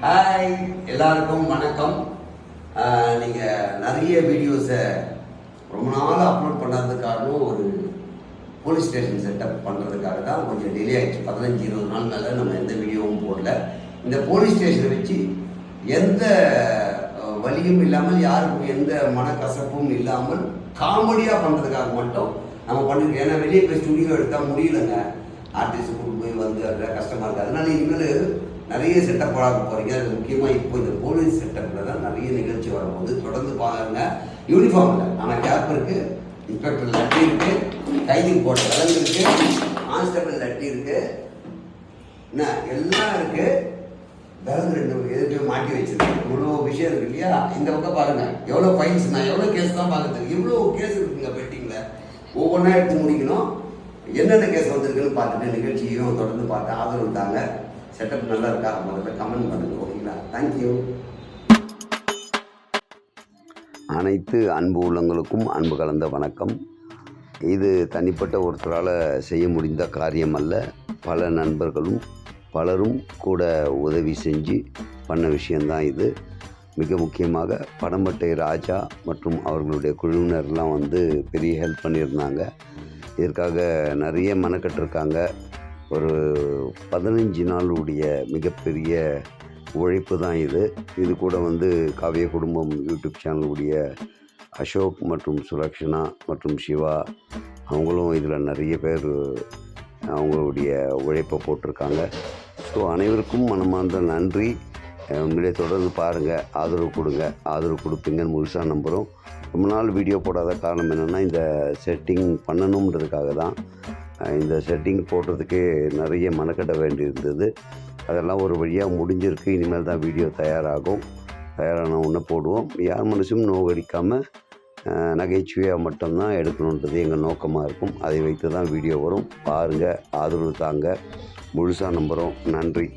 Hi எல்லாருக்கும் வணக்கம். நீங்கள் நிறைய வீடியோஸை ரொம்ப நாள் அப்லோட் பண்ணாதது காரணம் ஒரு போலீஸ் ஸ்டேஷன் செட்டப் பண்ணுறதுக்காக தான் கொஞ்சம் டிலே ஆகிடுச்சு பதினஞ்சு இருபது நாள் மேலே நம்ம எந்த வீடியோவும் போடல. இந்த போலீஸ் ஸ்டேஷனை வச்சு எந்த வலியும் இல்லாமல் யாருக்கும் எந்த மனக்கசப்பும் இல்லாமல் காமெடியாக பண்ணுறதுக்காக மட்டும் நம்ம பண்ணிருக்கோம். ஏன்னா வெளியே போய் ஸ்டுடியோ எடுத்தால் முடியலங்க. ஆர்டிஸ்ட் கூட்டு போய் வந்து கஷ்டமாக இருக்குது அதனால இனிமேல் நிறைய செட்டப் போட போகிறீங்க அது முக்கியமாக இப்போ இந்த போலீஸ் செட்டப்பில் தான் நிறைய நிகழ்ச்சி வரும்போது தொடர்ந்து பாருங்கள் யூனிஃபார்மில் ஆனால் கேப் இருக்குது இன்ஸ்பெக்டர் லட்டி இருக்குது கைதிக்கு போட்ட விலங்கு இருக்குது கான்ஸ்டபிள் லட்டி இருக்குது என்ன? எல்லாம் இருக்குது விலங்கு ரெண்டு எதுக்கு மாட்டி வச்சிருக்கு இவ்வளோ விஷயம் இருக்கு இல்லையா? இந்த பக்கம் பாருங்கள் எவ்வளோ ஃபைன்ஸ் நான் எவ்வளோ கேஸ் தான் பார்க்குறது. இவ்வளோ கேஸ் இருக்குங்க பெட்டிங்கில் ஒவ்வொன்றா எடுத்து முடிக்கணும். என்னென்ன கேஸ் வந்திருக்குன்னு பார்த்துட்டு நிகழ்ச்சியையும் தொடர்ந்து பார்த்து ஆதரவு தாங்க. செட்டப் நல்லா இருக்கா? முதல்ல கமெண்ட் பண்ணுங்க ஓகேங்களா தேங்க்யூ அனைத்து அன்பு உள்ளங்களுக்கும் அன்பு கலந்த வணக்கம். இது தனிப்பட்ட ஒருத்தரால் செய்ய முடிந்த காரியம் அல்ல பல நண்பர்களும் பலரும் கூட உதவி செஞ்சு பண்ண விஷயந்தான் இது. மிக முக்கியமாக படம்பட்டை ராஜா மற்றும் அவர்களுடைய குழுவினர்லாம் வந்து பெரிய ஹெல்ப் பண்ணியிருந்தாங்க. இதற்காக நிறைய மெனக்கட்டிருக்காங்க. ஒரு பதினஞ்சு நாளுடைய மிகப்பெரிய உழைப்பு தான் இது. இது கூட வந்து காவிய குடும்பம் யூடியூப் சேனலுடைய அசோக் மற்றும் சுலக்ஷனா மற்றும் சிவா அவங்களும் இதில் நிறைய பேர் அவங்களுடைய உழைப்பை போட்டிருக்காங்க. ஸோ அனைவருக்கும் மனமார்ந்த நன்றி. உங்களே தொடர்ந்து பாருங்கள் ஆதரவு கொடுங்க ஆதரவு கொடுப்பீங்கன்னு முழுசாக நம்புகிறோம் ரொம்ப நாள் வீடியோ போடாத காரணம் என்னென்னா இந்த செட்டிங் பண்ணணுன்றதுக்காக தான். இந்த செட்டிங் போடுறதுக்கே நிறைய மெனக்கட்ட வேண்டியிருந்தது. அதெல்லாம் ஒரு வழியாக முடிஞ்சிருக்கு. இனிமேல் தான் வீடியோ தயாராகும். தயாரான ஒன்று போடுவோம். யார் மனசும் நோகடிக்காமல் நகைச்சுவையாக மட்டும்தான் எடுக்கணுன்றது எங்கள் நோக்கமாக இருக்கும். அதை வைத்து தான் வீடியோ வரும். பாருங்கள் ஆதரவு தாங்க. முழுசாக நம்புகிறோம் நன்றி.